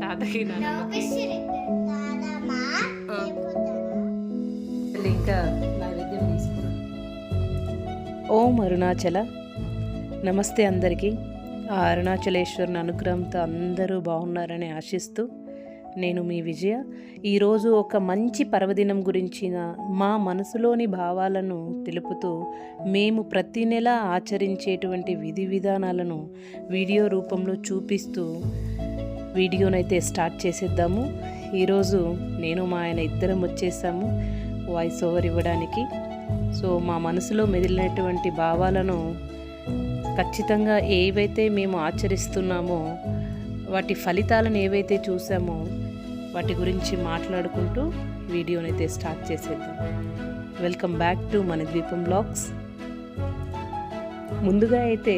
తాతకి ఆ. ఇంకా నైవేద్యం తీసుకురా. ఓం అరుణాచల నమస్తే అందరికీ. ఆ అరుణాచలేశ్వరుని అనుగ్రహంతో అందరూ బాగున్నారని ఆశిస్తూ నేను మీ విజయ. ఈరోజు ఒక మంచి పర్వదినం గురించిన మా మనసులోని భావాలను తెలుపుతూ మేము ప్రతి నెల ఆచరించేటువంటి విధి విధానాలను వీడియో రూపంలో చూపిస్తూ వీడియోనైతే స్టార్ట్ చేసేద్దాము. ఈరోజు నేను మా ఆయన ఇద్దరం వచ్చేసాము వాయిస్ ఓవర్ ఇవ్వడానికి. సో మా మనసులో మెదిలినటువంటి భావాలను ఖచ్చితంగా ఏవైతే మేము ఆచరిస్తున్నామో వాటి ఫలితాలను ఏవైతే చూసామో వాటి గురించి మాట్లాడుకుంటూ వీడియోనైతే స్టార్ట్ చేసేద్దాం. వెల్కమ్ బ్యాక్ టు మన ద్వీపం బ్లాగ్స్ ముందుగా అయితే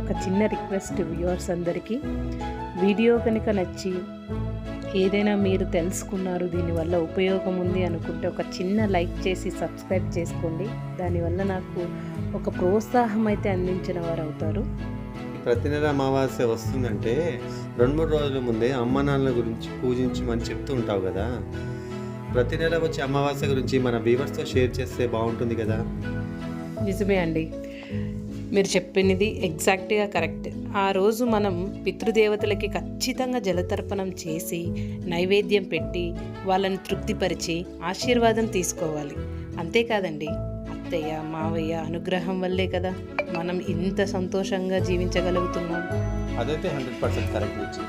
ఒక చిన్న రిక్వెస్ట్ వ్యూవర్స్ అందరికీ. వీడియో కనుక నచ్చి ఏదైనా మీరు తెలుసుకున్నారు దీనివల్ల ఉపయోగం ఉంది అనుకుంటే ఒక చిన్న లైక్ చేసి సబ్స్క్రైబ్ చేసుకోండి. దానివల్ల నాకు ఒక ప్రోత్సాహం అయితే అందించిన వారు అవుతారు ప్రతి నెల అమావాస్య వస్తుందంటే రెండు మూడు రోజుల ముందే అమ్మ నాన్నల గురించి పూజించమని చెప్తూ ఉంటావు కదా. ప్రతి నెల వచ్చే అమావాస్య గురించి మన వ్యూవర్స్తో షేర్ చేస్తే బాగుంటుంది కదా. నిజమే అండి. మీరు చెప్పినది ఎగ్జాక్ట్గా కరెక్ట్. ఆ రోజు మనం పితృదేవతలకి ఖచ్చితంగా జలతర్పణం చేసి నైవేద్యం పెట్టి వాళ్ళని తృప్తిపరిచి ఆశీర్వాదం తీసుకోవాలి. అంతేకాదండి. అత్తయ్య మావయ్య అనుగ్రహం వల్లే కదా మనం ఇంత సంతోషంగా జీవించగలుగుతున్నాం. అదైతే హండ్రెడ్ పర్సెంట్ కరెక్ట్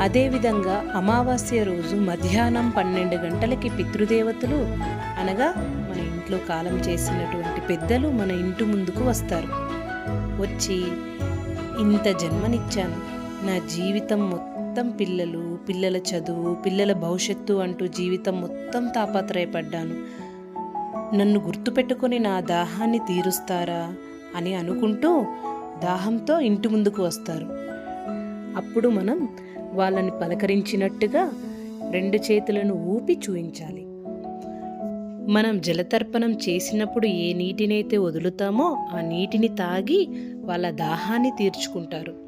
అదేవిధంగా అమావాస్య రోజు మధ్యాహ్నం పన్నెండు గంటలకి పితృదేవతలు అనగా మన ఇంట్లో కాలం చేసినటువంటి పెద్దలు మన ఇంటి ముందుకు వస్తారు. వచ్చి ఇంత జన్మనిచ్చాను. నా జీవితం మొత్తం పిల్లలు పిల్లల చదువు పిల్లల భవిష్యత్తు అంటూ జీవితం మొత్తం తాపత్రయపడ్డాను. నన్ను గుర్తుపెట్టుకొని నా దాహాన్ని తీరుస్తారా అని అనుకుంటూ దాహంతో ఇంటి ముందుకు వస్తారు. అప్పుడు మనం వాళ్ళని పలకరించినట్టుగా రెండు చేతులను ఊపి చూయించాలి. మనం జలతర్పణం చేసినప్పుడు ఏ నీటినైతే వదులుతామో ఆ నీటిని తాగి వాళ్ళ దాహాన్ని తీర్చుకుంటారు.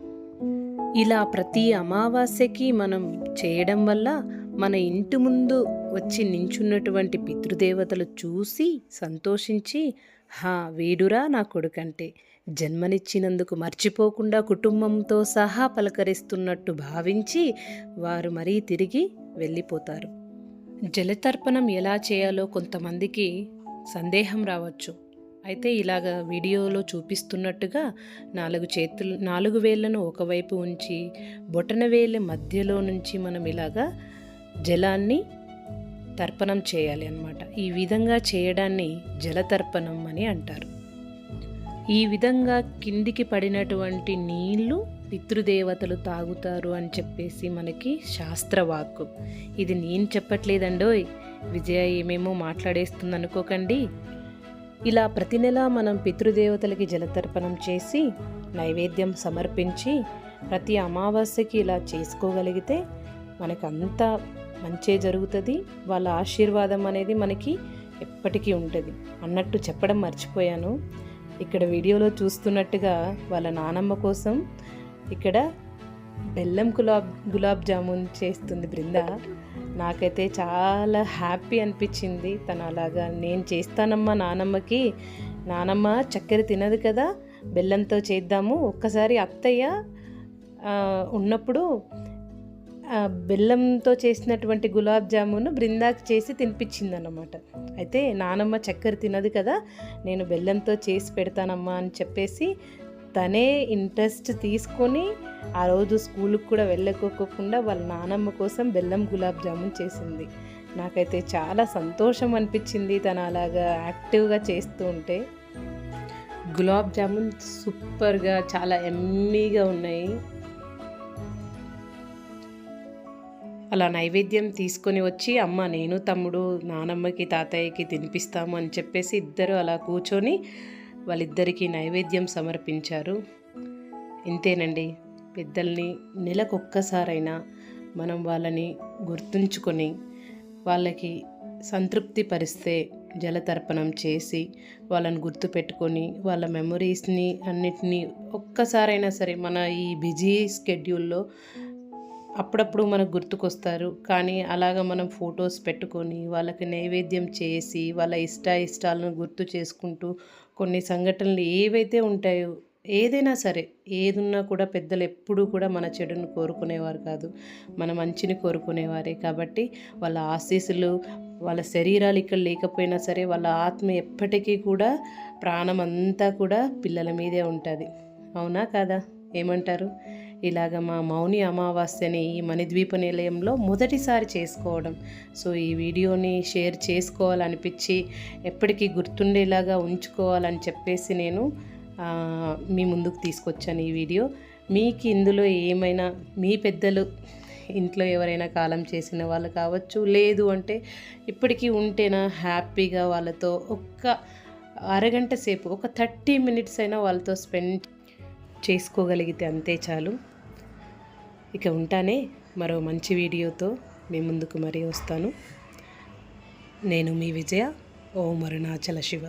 ఇలా ప్రతి అమావాస్యకి మనం చేయడం వల్ల మన ఇంటి ముందు వచ్చి నించున్నటువంటి పితృదేవతలు చూసి సంతోషించి హా వీడురా నా కొడుకంటే. జన్మనిచ్చినందుకు మర్చిపోకుండా కుటుంబంతో సహా పలకరిస్తున్నట్టు భావించి వారు మరీ తిరిగి వెళ్ళిపోతారు. జలతర్పణం ఎలా చేయాలో కొంతమందికి సందేహం రావచ్చు. అయితే ఇలాగ వీడియోలో చూపిస్తున్నట్టుగా నాలుగు చేతులు నాలుగు వేళ్ళను ఒకవైపు ఉంచి బొటన వేళ్ళ మధ్యలో నుంచి మనం ఇలాగా జలాన్ని తర్పణం చేయాలి అన్నమాట. ఈ విధంగా చేయడాన్ని జలతర్పణం అని అంటారు. ఈ విధంగా కిందికి పడినటువంటి నీళ్ళు పితృదేవతలు తాగుతారు అని చెప్పేసి మనకి శాస్త్రవాక్కు. ఇది నేను చెప్పట్లేదండోయ్. విజయ ఏమేమో మాట్లాడేస్తుంది అనుకోకండి. ఇలా ప్రతి నెల మనం పితృదేవతలకి జలతర్పణం చేసి నైవేద్యం సమర్పించి ప్రతి అమావాస్యకి ఇలా చేసుకోగలిగితే మనకు మంచే జరుగుతుంది వాళ్ళ ఆశీర్వాదం అనేది మనకి ఎప్పటికీ ఉంటుంది. అన్నట్టు చెప్పడం మర్చిపోయాను. ఇక్కడ వీడియోలో చూస్తున్నట్టుగా వాళ్ళ నానమ్మ కోసం ఇక్కడ బెల్లం గులాబ్ గులాబ్ జామున్ చేస్తుంది బృంద. నాకైతే చాలా హ్యాపీ అనిపించింది. తను అలాగా నేను చేస్తానమ్మా నానమ్మకి. నానమ్మ చక్కెర తినదు కదా బెల్లంతో చేద్దాము. ఒక్కసారి అత్తయ్య ఉన్నప్పుడు బెల్లంతో చేసినటువంటి గులాబ్ జామును బృందాకి చేసి తినిపించిందన్నమాట. అయితే నానమ్మ చక్కెర తినదు కదా నేను బెల్లంతో చేసి పెడతానమ్మా అని చెప్పేసి తనే ఇంట్రెస్ట్ తీసుకొని ఆ రోజు స్కూల్కి కూడా వెళ్ళకోకుండా వాళ్ళ నానమ్మ కోసం బెల్లం గులాబ్ జామున్ చేసింది. నాకైతే చాలా సంతోషం అనిపించింది తను అలాగా యాక్టివ్గా చేస్తూ ఉంటే. గులాబ్ జామున్ సూపర్గా చాలా ఎమ్మీగా ఉన్నాయి. అలా నైవేద్యం తీసుకొని వచ్చి అమ్మ నేను తమ్ముడు నానమ్మకి తాతయ్యకి తినిపిస్తాము అని చెప్పేసి ఇద్దరు అలా కూర్చొని వాళ్ళిద్దరికీ నైవేద్యం సమర్పించారు. ఇంతేనండి. పెద్దల్ని నెలకొక్కసారైనా మనం వాళ్ళని గుర్తుంచుకొని వాళ్ళకి సంతృప్తి పరిస్తే జలతర్పణం చేసి వాళ్ళని గుర్తుపెట్టుకొని వాళ్ళ మెమొరీస్ని అన్నిటినీ ఒక్కసారైనా సరే మన ఈ బిజీ స్కెడ్యూల్లో అప్పుడప్పుడు మనకు గుర్తుకొస్తారు. కానీ అలాగ మనం ఫొటోస్ పెట్టుకొని వాళ్ళకి నైవేద్యం చేసి వాళ్ళ ఇష్ట ఇష్టాలను గుర్తు చేసుకుంటూ కొన్ని సంఘటనలు ఏవైతే ఉంటాయో ఏదైనా సరే ఏదున్నా కూడా పెద్దలు ఎప్పుడూ కూడా మన చెడును కోరుకునేవారు కాదు. మన మంచిని కోరుకునేవారే కాబట్టి వాళ్ళ ఆశీస్సులు వాళ్ళ శరీరాలు ఇక్కడ లేకపోయినా సరే వాళ్ళ ఆత్మ ఎప్పటికీ కూడా ప్రాణం అంతా కూడా పిల్లల మీదే ఉంటుంది. అవునా కాదా? ఏమంటారు? ఇలాగ మా మౌని అమావాస్యని ఈ మణిద్వీప నిలయంలో మొదటిసారి చేసుకోవడం. సో ఈ వీడియోని షేర్ చేసుకోవాలనిపించి ఎప్పటికీ గుర్తుండేలాగా ఉంచుకోవాలని చెప్పేసి నేను మీ ముందుకు తీసుకొచ్చాను ఈ వీడియో. మీకు ఇందులో ఏమైనా మీ పెద్దలు ఇంట్లో ఎవరైనా కాలం చేసిన వాళ్ళు కావచ్చు లేదు అంటే ఇప్పటికీ ఉంటేనా హ్యాపీగా వాళ్ళతో ఒక్క అరగంట సేపు ఒక థర్టీ మినిట్స్ అయినా వాళ్ళతో స్పెండ్ చేసుకోగలిగితే అంతే చాలు. ఇక ఉంటానే మరో మంచి వీడియోతో మీ ముందుకు మరీ వస్తాను. నేను మీ విజయ ఓం అరుణాచల శివ.